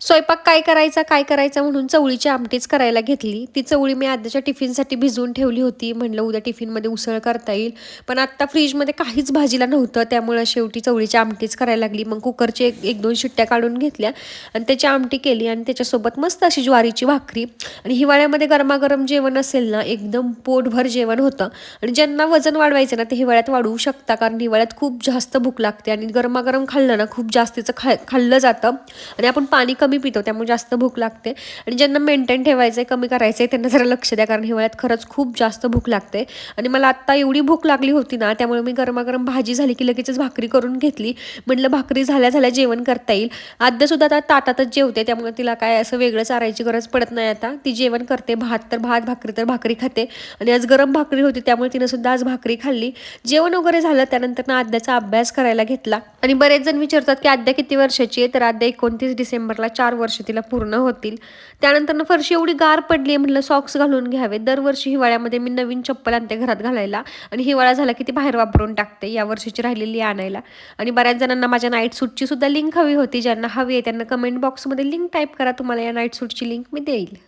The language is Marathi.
स्वयंपाक काय करायचा काय करायचा म्हणून चवळीची आमटीच करायला घेतली. ती चवळी मी आधीच्या टिफिनसाठी भिजवून ठेवली होती. म्हणलं उद्या टिफिनमध्ये उसळ करता येईल. पण आत्ता फ्रीजमध्ये काहीच भाजीला नव्हतं. त्यामुळं शेवटी चवळीची आमटीच करायला लागली. मग कुकरची एक एक दोन शिट्ट्या काढून घेतल्या आणि त्याची आमटी केली आणि त्याच्यासोबत मस्त अशी ज्वारीची भाकरी आणि हिवाळ्यामध्ये गरमागरम जेवण असेल ना एकदम पोटभर जेवण होतं. आणि ज्यांना वजन वाढवायचं ना ते हिवाळ्यात वाढवू शकता. कारण हिवाळ्यात खूप जास्त भूक लागते आणि गरमागरम खाल्लं ना खूप जास्तीचं खा खाल्लं जातं. आणि आपण पाणी कमी पितो त्यामुळे जास्त भूक लागते. आणि ज्यांना मेंटेन ठेवायचं आहे कमी करायचं आहे त्यांना जरा लक्ष द्या कारण हिवाळ्यात खरंच खूप जास्त भूक लागते. आणि मला आत्ता एवढी भूक लागली होती ना त्यामुळे मी गरमागरम भाजी झाली की लगेचच भाकरी करून घेतली. म्हटलं भाकरी झाल्या झाल्या जेवण करता येईल. आद्यासुद्धा आता ताटातच जेवते त्यामुळे तिला काय असं वेगळं चारायची गरज पडत नाही आता. ती जेवण करते भात तर भात भाकरी तर भाकरी खाते. आणि आज गरम भाकरी होती त्यामुळे तिनं सुद्धा आज भाकरी खाल्ली. जेवण वगैरे झालं त्यानंतर ना आद्याचा अभ्यास करायला घेतला. आणि बरेच जण विचारतात की आद्या किती वर्षाची आहे तर आद्या एकोणतीस डिसेंबरला चार वर्ष तिला पूर्ण होतील. त्यानंतर फरशी एवढी गार पडली आहे म्हटलं सॉक्स घालून घ्यावे. दरवर्षी हिवाळ्यामध्ये मी नवीन चप्पल आणते घरात घालायला. आणि हिवाळा झाला की ती बाहेर वापरून टाकते या वर्षीची राहिलेली आणायला. आणि बऱ्याच जणांना माझ्या नाईट सूटची सुद्धा लिंक हवी होती. ज्यांना हवी आहे त्यांना कमेंट बॉक्समध्ये लिंक टाईप करा. तुम्हाला या नाईट सूटची लिंक मी देईल.